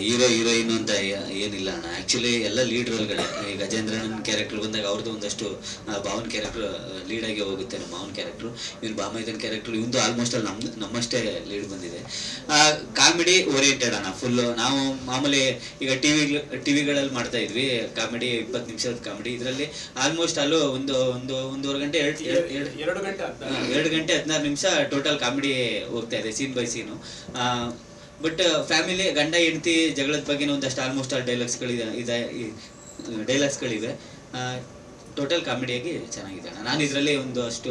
Hero heroine ಅಂತ ಏನಿಲ್ಲ ಅಣ್ಣ. ಆ್ಯಕ್ಚುಲಿ ಎಲ್ಲ ಲೀಡ್ ರೋಲ್ಗಳೇ ಈ ಗಜೇಂದ್ರನ್ ಕ್ಯಾರೆಕ್ಟರ್ ಬಂದಾಗ ಅವ್ರದ್ದು ಒಂದಷ್ಟು ಭಾವನ್ ಕ್ಯಾರೆಕ್ಟರ್ ಲೀಡ್ ಆಗಿ ಹೋಗುತ್ತೆ ನಮ್ಮ ಭಾವನ್ ಕ್ಯಾರೆಕ್ಟ್ರು ಇವ್ನು ಬಾಮೈದನ್ ಕ್ಯಾರೆಕ್ಟರ್ ಇವಂದು ಆಲ್ಮೋಸ್ಟ್ ಅಲ್ಲಿ ನಮ್ದು ನಮ್ಮಷ್ಟೇ ಲೀಡ್ ಬಂದಿದೆ. ಕಾಮಿಡಿ ಓರಿಯೆಂಟೆಡ್ ಅಣ್ಣ ಫುಲ್ಲು ನಾವು ಮಾಮೂಲಿ ಈಗ ಟಿವಿ ಟಿವಿಗಳಲ್ಲಿ ಮಾಡ್ತಾ ಇದ್ವಿ. ಕಾಮಿಡಿ ಇಪ್ಪತ್ತು ನಿಮಿಷದ ಕಾಮಿಡಿ ಇದರಲ್ಲಿ ಆಲ್ಮೋಸ್ಟ್ ಅಲ್ಲೂ ಒಂದು ಒಂದು ಒಂದೂವರೆ ಗಂಟೆ ಎರಡು ಎರಡು ಗಂಟೆ ಹದಿನಾರು ನಿಮಿಷ ಟೋಟಲ್ ಕಾಮಿಡಿ ಹೋಗ್ತಾ ಇದೆ scene by scene but family ಗಂಡ ಹೆಂಡತಿ ಜಗಳದ ಬಗ್ಗೆ ಒಂದಷ್ಟು ಆಲ್ಮೋಸ್ಟ್ ಆಲ್ ಡೈಲಾಗ್ಸ್ಗಳಿದೆ ಇದೆ ಡೈಲಾಗ್ಸ್ಗಳಿವೆ ಟೋಟಲ್ ಕಾಮಿಡಿಯಾಗಿ ಚೆನ್ನಾಗಿದೆ ಅಣ್ಣ. ನಾನು ಇದರಲ್ಲಿ ಒಂದು ಅಷ್ಟು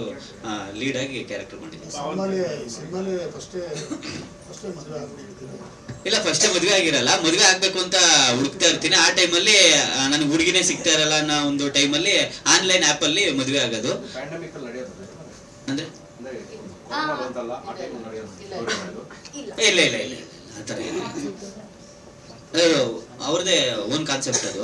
ಲೀಡ್ ಆಗಿ ಕ್ಯಾರೆಕ್ಟರ್ ಮಾಡಿದ್ದೀನಿ ಇಲ್ಲ ಫಸ್ಟೇ ಮದುವೆ ಆಗಿರಲ್ಲ. ಮದುವೆ ಆಗ್ಬೇಕು ಅಂತ ಹುಡುಕ್ತಾ ಇರ್ತೀನಿ. ಆ ಟೈಮಲ್ಲಿ ನನಗೆ ಹುಡುಗಿನೇ ಸಿಗ್ತಾ ಇರಲ್ಲ ಅನ್ನೋ ಒಂದು ಟೈಮಲ್ಲಿ ಆನ್ಲೈನ್ ಆ್ಯಪಲ್ಲಿ ಮದುವೆ ಆಗೋದು. ಪ್ಯಾಂಡಮಿಕ್ ಅಲ್ಲಿ ನಡೆಯೋದು ಅಂದರೆ? ಇಲ್ಲ. ಇಲ್ಲ ಇಲ್ಲ ಇಲ್ಲ. ಅದು ಅವ್ರದ್ದೇ ಓನ್ ಕಾನ್ಸೆಪ್ಟ್ ಅದು.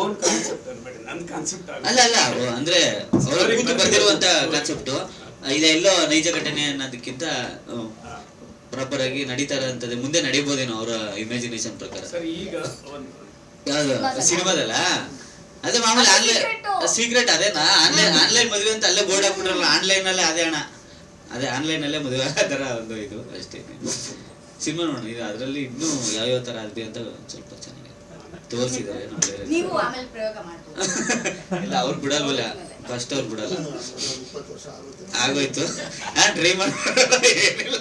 ಓನ್ ಕಾನ್ಸೆಪ್ಟ್ ಅನ್ಬೇಡಿ ನನ್ನ ಕಾನ್ಸೆಪ್ಟ್ ಅಲ್ಲ ಅಲ್ಲ ಅಂದ್ರೆ ಅವ್ರ ಕೂತು ಬಂದಿರುವಂತ ಕಾನ್ಸೆಪ್ಟ್ ಇದೆಲ್ಲೋ ಎಲ್ಲೋ ನೈಜ ಘಟನೆ ಅನ್ನೋದಕ್ಕಿಂತ ಪ್ರಾಪರ್ ಆಗಿ ನಡೀತಾ ಇರೋಂಥದ್ದು ಮುಂದೆ ನಡೀಬೋದೇನೋ ಅವರ ಇಮ್ಯಾಜಿನೇಷನ್ ಪ್ರಕಾರ. ಸರ್ ಈಗ ಒಂದು ಯಾವ್ದು? ಸಿನಿಮಾದಲ್ಲ? ಅದೇ ಮಾಮೂಲಿ ಆನ್ಲೈನ್ ಸೀಕ್ರೆಟ್ ಅದೇನಾ? ಆನ್ಲೈನ್ ಆನ್ಲೈನ್ ಮದುವೆ ಅಂತ ಅಲ್ಲೇ ಬೋರ್ಡ್ ಹಾಕ್ಬಿಟ್ರಲ್ಲ ಆನ್ಲೈನ್ ಅಲ್ಲೇ ಅದೇ ಅಣ್ಣ ಅದೇ ಆನ್ಲೈನ್ ಅಲ್ಲೇ ಮದುವೆ ಆಗೋ ಥರ ಒಂದು ಇದು ಅಷ್ಟೇ. ಸಿನಿಮಾ ನೋಡಿ ಇದು ಅದರಲ್ಲಿ ಇನ್ನೂ ಯಾವ್ಯಾವ ಥರ ಆಗಿದೆ ಅಂತ ಸ್ವಲ್ಪ ಚೆನ್ನಾಗಿದೆ ತೋರಿಸಿದ್ದಾರೆ ನೀವು ಆಮೇಲೆ ಪ್ರಯೋಗ ಮಾಡ್ಬೋದು. ಇಲ್ಲ ಅವ್ರು ಬಿಡಲ್ವಲ್ಲ ಫಸ್ಟ್ ಅವ್ರು ಬಿಡಲ್ಲ. ಆಗೋಯ್ತು. ನಾನು ಟ್ರೈ ಮಾಡಿ ಏನಿಲ್ಲ.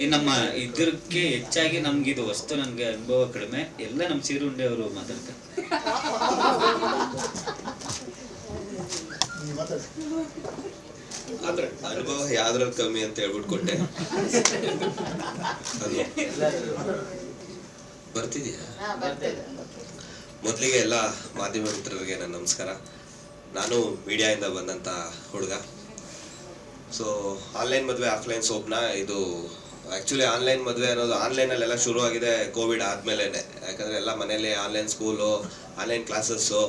ಈ ನಮ್ಮ ಇದಕ್ಕೆ ಹೆಚ್ಚಾಗಿ ನಮ್ಗೆ ಇದು ವಸ್ತು ನನ್ಗೆ ಅನುಭವ ಕಡಿಮೆ. ಎಲ್ಲ ನಮ್ಮ ಸೀರುಂಡೆ ಅವರು ಮಾತಾಡ್ತಾರೆ. ನೀವು ಮಾತಾಡಿ. ಆದ್ರೆ ಅನುಭವ ಯಾವ್ದ್ರಲ್ಲಿ ಕಮ್ಮಿ ಅಂತ ಹೇಳ್ಬಿಟ್ಟು ಕೊಟ್ಟೆ. ಬರ್ತಿದ್ಯಾ? ಮೊದಲಿಗೆ ಎಲ್ಲ ಮಾಧ್ಯಮ ಮಿತ್ರರಿಗೆ ನನ್ನ ನಮಸ್ಕಾರ. ನಾನು ಮೀಡಿಯಾಯಿಂದ ಬಂದಂತ ಹುಡುಗ. ಸೊ ಆನ್ಲೈನ್ ಮದುವೆ ಆಫ್ಲೈನ್ ಸೋಪ್ನ ಇದು ಆ್ಯಕ್ಚುಲಿ ಆನ್ಲೈನ್ ಮದುವೆ ಅನ್ನೋದು ಆನ್ಲೈನಲ್ಲೆಲ್ಲ ಶುರು ಆಗಿದೆ ಕೋವಿಡ್ ಆದಮೇಲೆ ಯಾಕಂದರೆ ಎಲ್ಲ ಮನೆಯಲ್ಲಿ ಆನ್ಲೈನ್ ಸ್ಕೂಲು ಆನ್ಲೈನ್ ಕ್ಲಾಸಸ್ಸು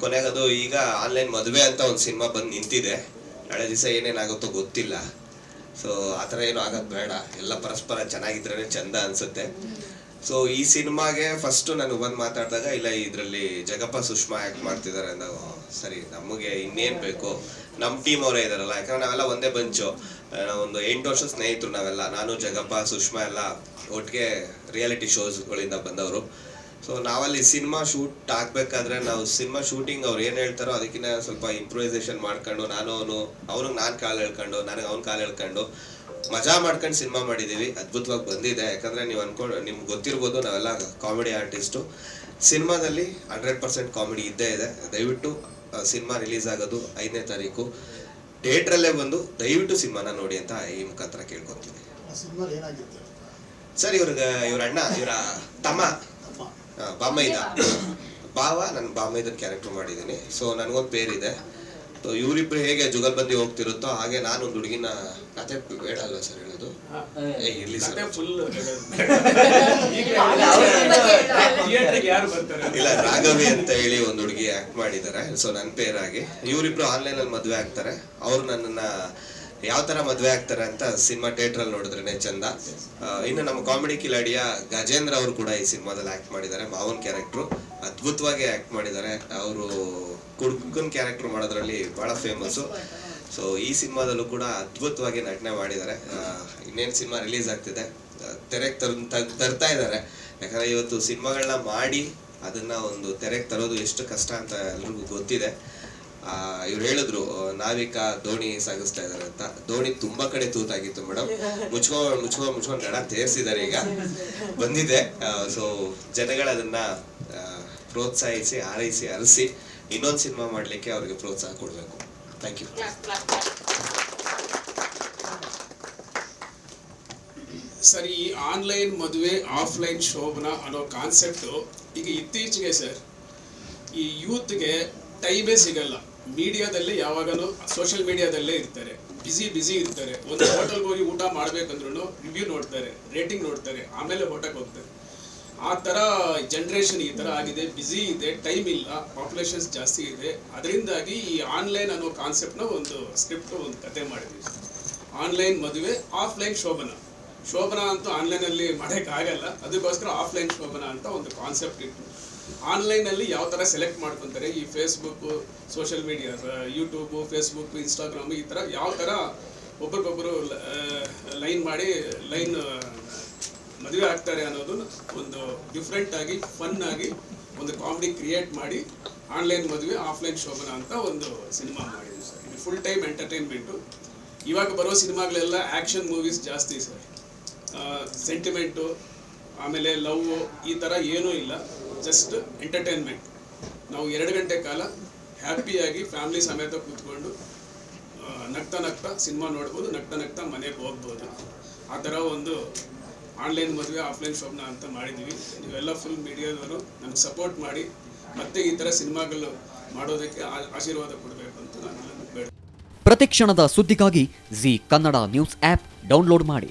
ಕೊನೆಗದು ಈಗ ಆನ್ಲೈನ್ ಮದುವೆ ಅಂತ ಒಂದು ಸಿನಿಮಾ ಬಂದು ನಿಂತಿದೆ. ನಾಳೆ ದಿವಸ ಏನೇನಾಗುತ್ತೋ ಗೊತ್ತಿಲ್ಲ. ಸೊ ಆ ಥರ ಏನು ಆಗೋದು ಬೇಡ. ಎಲ್ಲ ಪರಸ್ಪರ ಚೆನ್ನಾಗಿದ್ರೇ ಚಂದ ಅನ್ಸುತ್ತೆ. ಸೊ ಈ ಸಿನಿಮಾಗೆ ಫಸ್ಟ್ ನಾನು ಬಂದು ಮಾತಾಡಿದಾಗ, ಇಲ್ಲ, ಇದರಲ್ಲಿ ಜಗಪ್ಪ ಸುಷ್ಮಾ ಆ್ಯಕ್ಟ್ ಮಾಡ್ತಿದ್ದಾರೆ ಅಂದಾಗ ಸರಿ, ನಮಗೆ ಇನ್ನೇನು ಬೇಕು? ನಮ್ಮ ಟೀಮ್ ಅವರೇ ಇದಾರಲ್ಲ, ಯಾಕಂದ್ರೆ ನಾವೆಲ್ಲ ಒಂದೇ ಬಂಚು ಒಂದು ಎಂಟು ವರ್ಷ ಸ್ನೇಹಿತರು ನಾವೆಲ್ಲ. ನಾನು, ಜಗಪ್ಪ, ಸುಷ್ಮಾ ಎಲ್ಲ ಒಟ್ಟಿಗೆ ರಿಯಾಲಿಟಿ ಶೋಸ್ಗಳಿಂದ ಬಂದವರು. ಸೊ ನಾವಲ್ಲಿ ಸಿನಿಮಾ ಶೂಟ್ ಆಗ್ಬೇಕಾದ್ರೆ ನಾವು ಸಿನಿಮಾ ಶೂಟಿಂಗ್ ಅವ್ರು ಏನು ಹೇಳ್ತಾರೋ ಅದಕ್ಕಿಂತ ಸ್ವಲ್ಪ ಇಂಪ್ರೂವೈಸೇಷನ್ ಮಾಡ್ಕೊಂಡು ನಾನು ಅವನು ಅವ್ನಿಗೆ ನಾನು ಕಾಲು ಹೇಳ್ಕೊಂಡು ನನಗೆ ಅವ್ನ ಕಾಲು ಹೇಳ್ಕೊಂಡು ಮಜಾ ಮಾಡ್ಕೊಂಡು ಸಿನಿಮಾ ಮಾಡಿದ್ದೀವಿ ಅದ್ಭುತವಾಗಿ ಬಂದಿದೆ. ಯಾಕಂದ್ರೆ ನೀವು ಅನ್ಕೊಂಡು ನಿಮ್ಗೆ ಗೊತ್ತಿರ್ಬೋದು ನಾವೆಲ್ಲ ಕಾಮಿಡಿ ಆರ್ಟಿಸ್ಟು ಸಿನಿಮಾದಲ್ಲಿ ಹಂಡ್ರೆಡ್ ಪರ್ಸೆಂಟ್ ಕಾಮಿಡಿ ಇದ್ದೇ ಇದೆ. ದಯವಿಟ್ಟು ಸಿನಿಮಾ ರಿಲೀಸ್ ಆಗೋದು ಐದನೇ ತಾರೀಕು. ಥಿಯೇಟ್ರಲ್ಲೇ ಬಂದು ದಯವಿಟ್ಟು ಸಿನಿಮಾನ ನೋಡಿ ಅಂತ ಈ ಮುಖಾಂತರ ಕೇಳ್ಕೊತೀನಿ. ಸರ್ ಇವ್ರಿಗೆ ಇವ್ರ ಅಣ್ಣ ಇವರ ತಮ್ಮ. ಬಾಮೈದ. ಭಾವ ನಾನು ಬಾಮೈದನ್ ಕ್ಯಾರೆಕ್ಟರ್ ಮಾಡಿದ್ದೀನಿ. ಸೊ ನನಗೊಂದು ಪೇರಿದೆ. ಸೊ ಇವರಿಬ್ರು ಹೇಗೆ ಜುಗಲ್ಬಂದಿ ಹೋಗ್ತಿರುತ್ತೋ ಹಾಗೆ ನಾನು ಒಂದು ಹುಡುಗಿನ ಕತೆ ಬೇಡ ಅಲ್ವಾ ಸರ್ ಹೇಳೋದು? ಏ ಇರ್ಲಿ ಸರ್. ಫುಲ್ ಬಗ್ಗೆ ಥಿಯೇಟರ್ಗೆ ಯಾರು ಬರ್ತಾರೆ? ಇಲ್ಲ ರಾಘವಿ ಅಂತ ಹೇಳಿ ಒಂದು ಹುಡುಗಿ ಆಕ್ಟ್ ಮಾಡಿದ್ದಾರೆ. ಸೊ ನನ್ನ ಪೇರಾಗಿ. ಇವರಿಬ್ರು ಆನ್ಲೈನ್ ಅಲ್ಲಿ ಮದ್ವೆ ಆಗ್ತಾರೆ. ಅವ್ರು ನನ್ನನ್ನ ಯಾವ ತರ ಮದ್ವೆ ಆಗ್ತಾರೆ ಅಂತ ಸಿನಿಮಾ ಥಿಯೇಟರ್ ಅಲ್ಲಿ ನೋಡಿದ್ರೇನೆ ಚಂದ. ಇನ್ನು ನಮ್ಮ ಕಾಮಿಡಿ ಕಿಲಾಡಿಯ ಗಜೇಂದ್ರ ಅವರು ಕೂಡ ಈ ಸಿನಿಮಾದಲ್ಲಿ ಆಕ್ಟ್ ಮಾಡಿದ್ದಾರೆ, ಮಾವನ್ ಕ್ಯಾರೆಕ್ಟ್ರು ಅದ್ಭುತವಾಗಿ ಆಕ್ಟ್ ಮಾಡಿದ್ದಾರೆ. ಅವರು ಕುಡ್ಕನ್ ಕ್ಯಾರೆಕ್ಟರ್ ಮಾಡೋದ್ರಲ್ಲಿ ಬಹಳ ಫೇಮಸ್ಸು ಸೊ ಈ ಸಿನಿಮಾದಲ್ಲೂ ಕೂಡ ಅದ್ಭುತವಾಗಿ ನಟನೆ ಮಾಡಿದ್ದಾರೆ. ಇನ್ನೇನು ಸಿನಿಮಾ ರಿಲೀಸ್ ಆಗ್ತಿದೆ. ತೆರೆಗೆ ತರ್, ತರ್ತಾ ಇದ್ದಾರೆ. ಯಾಕಂದ್ರೆ ಇವತ್ತು ಸಿನಿಮಾಗಳನ್ನ ಮಾಡಿ ಅದನ್ನ ಒಂದು ತೆರೆಗೆ ತರೋದು ಎಷ್ಟು ಕಷ್ಟ ಅಂತ ಎಲ್ರಿಗೂ ಗೊತ್ತಿದೆ. ಇವ್ರು ಹೇಳಿದ್ರು ನಾವಿಕ ದೋಣಿ ಸಾಗಿಸ್ತಾ ಇದಾರೆ ಅಂತ. ದೋಣಿ ತುಂಬಾ ಕಡೆ ತೂತಾಗಿತ್ತು ಮೇಡಮ್ ಮುಚ್ಕೋ ಮುಚ್ಕೋ ಮುಚ್ಕೊಂಡು ಗಡ ತೇರ್ಸಿದ್ದಾರೆ ಈಗ. ಬಂದಿದೆ. ಸೊ ಜನಗಳದನ್ನ ಪ್ರೋತ್ಸಾಹಿಸಿ, ಹಾರೈಸಿ, ಅರಸಿ, ಇನ್ನೊಂದು ಸಿನಿಮಾ ಮಾಡ್ಲಿಕ್ಕೆ ಅವ್ರಿಗೆ ಪ್ರೋತ್ಸಾಹ ಕೊಡ್ಬೇಕು. ಥ್ಯಾಂಕ್ ಯು ಸರ್, ಈ ಆನ್ಲೈನ್ ಮದುವೆ, ಆಫ್ಲೈನ್ ಶೋಭನ ಅನ್ನೋ ಕಾನ್ಸೆಪ್ಟು ಈಗ ಇತ್ತೀಚೆಗೆ ಸರ್, ಈ ಯೂತ್ಗೆ ಟೈಮೇ ಸಿಗಲ್ಲ. ಮೀಡಿಯಾದಲ್ಲಿ ಯಾವಾಗಲೂ ಸೋಷಿಯಲ್ ಮೀಡಿಯಾದಲ್ಲೇ ಇರ್ತಾರೆ. ಬಿಸಿ ಬಿಸಿ ಇರ್ತಾರೆ. ಒಂದು ಹೋಟೆಲ್ಗೆ ಹೋಗಿ ಊಟ ಮಾಡ್ಬೇಕಂದ್ರೂ ರಿವ್ಯೂ ನೋಡ್ತಾರೆ, ರೇಟಿಂಗ್ ನೋಡ್ತಾರೆ, ಆಮೇಲೆ ಹೋಟೆಲ್ಗೆ ಹೋಗ್ತಾರೆ. ಆ ಥರ ಜನ್ರೇಷನ್ ಈ ಥರ ಆಗಿದೆ. ಬ್ಯುಸಿ ಇದೆ, ಟೈಮ್ ಇಲ್ಲ ಪಾಪ್ಯುಲೇಷನ್ಸ್ ಜಾಸ್ತಿ ಇದೆ. ಅದರಿಂದಾಗಿ ಈ ಆನ್ಲೈನ್ ಅನ್ನೋ ಕಾನ್ಸೆಪ್ಟ್ನ ಒಂದು ಸ್ಕ್ರಿಪ್ಟ್ ಒಂದು ಕತೆ ಮಾಡಿದ್ವಿ. ಆನ್ಲೈನ್ ಮದುವೆ, ಆಫ್ಲೈನ್ ಶೋಭನ. ಶೋಭನಾ ಅಂತೂ ಆನ್ಲೈನಲ್ಲಿ ಮಾಡೋಕ್ಕಾಗಲ್ಲ. ಅದಕ್ಕೋಸ್ಕರ ಆಫ್ಲೈನ್ ಶೋಭನಾ ಅಂತ ಒಂದು ಕಾನ್ಸೆಪ್ಟ್ ಇಟ್ಟು ಆನ್ಲೈನಲ್ಲಿ ಯಾವ ಥರ ಸೆಲೆಕ್ಟ್ ಮಾಡ್ಕೊತಾರೆ? ಈ Facebook social media YouTube Facebook Instagram ಈ ಥರ ಯಾವ ಥರ ಒಬ್ರಿಗೊಬ್ಬರು ಲೈನ್ ಮಾಡಿ ಲೈನ್ ಮದುವೆ ಆಗ್ತಾರೆ ಅನ್ನೋದು ಒಂದು ಡಿಫ್ರೆಂಟ್ ಆಗಿ ಫನ್ ಆಗಿ ಒಂದು ಕಾಮಿಡಿ ಕ್ರಿಯೇಟ್ ಮಾಡಿ ಆನ್ಲೈನ್ ಮದುವೆ ಆಫ್ಲೈನ್ ಶೋಭನ ಅಂತ ಒಂದು ಸಿನಿಮಾ ಮಾಡಿದ್ವಿ ಸರ್. ಫುಲ್ ಟೈಮ್ ಎಂಟರ್ಟೈನ್ಮೆಂಟು ಇವಾಗ ಬರೋ ಸಿನಿಮಾಗಳೆಲ್ಲ ಆ್ಯಕ್ಷನ್ ಮೂವೀಸ್ ಜಾಸ್ತಿ ಸರ್. ಸೆಂಟಿಮೆಂಟು ಆಮೇಲೆ ಲವ್ ಈ ಥರ ಏನೂ ಇಲ್ಲ. Just entertainment. ನಾವು ಎರಡು ಗಂಟೆ ಕಾಲ ಹ್ಯಾಪಿಯಾಗಿ ಫ್ಯಾಮಿಲಿ ಸಮೇತ ಕೂತ್ಕೊಂಡು ನಗ್ತ ನಗ್ತಾ ಸಿನಿಮಾ ನೋಡ್ಬೋದು, ನಗ್ತ ನಗ್ತಾ ಮನೆಗೆ ಹೋಗ್ಬೋದು. ಆ ಥರ ಒಂದು ಆನ್ಲೈನ್ ಮದುವೆ, ಆಫ್ಲೈನ್ ಶೋಭನ ಅಂತ ಮಾಡಿದ್ದೀವಿ. ನೀವೆಲ್ಲ ಫುಲ್ ಮೀಡಿಯಾದವರು ನಮ್ಗೆ ಸಪೋರ್ಟ್ ಮಾಡಿ, ಮತ್ತೆ ಈ ಥರ ಸಿನಿಮಾಗಳು ಮಾಡೋದಕ್ಕೆ ಆಶೀರ್ವಾದ ಕೊಡಬೇಕು ಅಂತ ನಾನು ಪ್ರತಿ ಪ್ರತಿಕ್ಷಣದ ಸುದ್ದಿಗಾಗಿ Zee Kannada news app download ಮಾಡಿ.